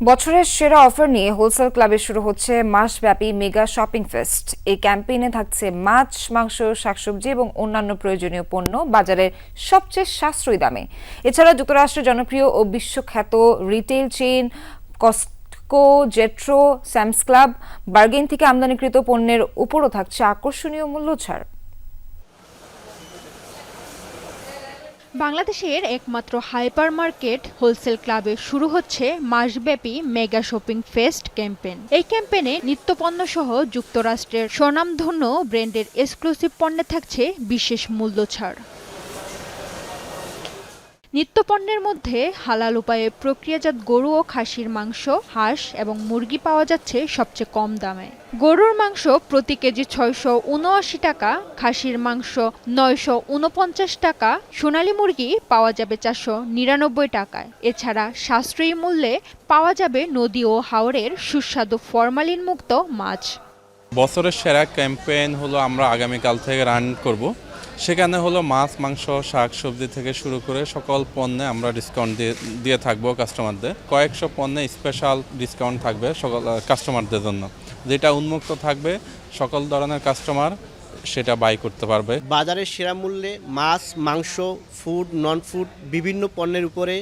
বছরের সেরা অফার নিয়ে হোলসেল ক্লাবে শুরু হচ্ছে মাসব্যাপী মেগা শপিং ফেস্ট। এই ক্যাম্পেইনে থাকছে মাছ, মাংস, শাকসবজি এবং অন্যান্য প্রয়োজনীয় পণ্য বাজারের সবচেয়ে সাশ্রয়ী দামে। এছাড়া যুক্তরাষ্ট্রের জনপ্রিয় ও বিশ্বখ্যাত retail chain Costco Jetro, Sam's Club, Bergen থেকে আমদানিকৃত পণ্যের উপরও থাকছে আকর্ষণীয় মূল্য ছাড় বাংলাদেশের একমাত্র হাইপার মার্কেট হোলসেল ক্লাবে শুরু হচ্ছে মাসব্যাপী মেগা শপিং ফেস্ট ক্যাম্পেন এই ক্যাম্পেনে নিত্যপণ্য সহ যুক্তরাষ্ট্রের স্বনামধন্য ব্র্যান্ডের এক্সক্লুসিভ পণ্যে থাকছে বিশেষ মূল্য ছাড় নিত্যপণ্যের মধ্যে হালাল উপায়ে প্রক্রিয়াজাত গরু ও খাসির মাংস, হাঁস এবং মুরগি পাওয়া যাচ্ছে সবচেয়ে কম দামে। গরুর মাংস প্রতি কেজি ছয়শো উনআশি টাকা, খাসির মাংস নয়শো উনপঞ্চাশ টাকা, সোনালী মুরগি পাওয়া যাবে চারশো নিরানব্বই টাকায়। এছাড়া সাশ্রয়ী মূল্যে পাওয়া যাবে নদী ও হাওরের সুস্বাদু ফরমালিন মুক্ত মাছ। বছরের সেরা ক্যাম্পেইন হলো আমরা আগামীকাল থেকে রান করব। সেখানে হলো মাছ, মাংস, শাক, সবজি থেকে শুরু করে সকল পণ্যে আমরা ডিসকাউন্ট দিয়ে দিয়ে থাকব কাস্টমারদের কয়েকশো পণ্যে স্পেশাল ডিসকাউন্ট থাকবে সকল কাস্টমারদের জন্য। যেটা উন্মুক্ত থাকবে সকল ধরনের কাস্টমার সেটা বাই করতে পারবে। বাজারের সেরা মূল্যে মাছ, মাংস ফুড নন ফুড বিভিন্ন পণ্যের উপরে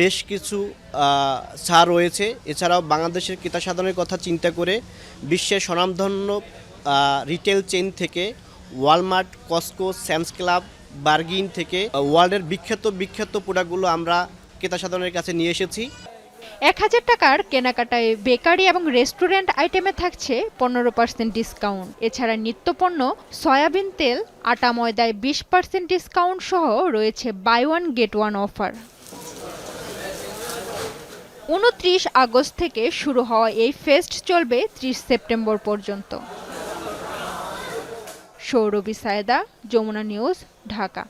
বেশ কিছু ছাড় রয়েছে। এছাড়াও বাংলাদেশের ক্রেতা সাধনের কথা চিন্তা করে বিশ্বের স্বনামধন্য রিটেল চেইন থেকে Walmart Costco Sam's Club Bergen থেকে ওয়ার্ল্ডের বিখ্যাত বিখ্যাত প্রোডাক্টগুলো আমরা ক্রেতা সাধনের কাছে নিয়ে এসেছি। এক হাজার টাকার কেনাকাটায় বেকারি এবং রেস্টুরেন্ট আইটেমে থাকছে পনেরো পার্সেন্ট ডিসকাউন্ট এছাড়া নিত্যপণ্য, সয়াবিন তেল, আটা ময়দায় বিশ পার্সেন্ট ডিসকাউন্ট সহ রয়েছে buy one get one offer উনত্রিশ আগস্ট থেকে শুরু হওয়া এই ফেস্ট চলবে ত্রিশ সেপ্টেম্বর পর্যন্ত। সৌরভী সায়দা যমুনা নিউজ ঢাকা।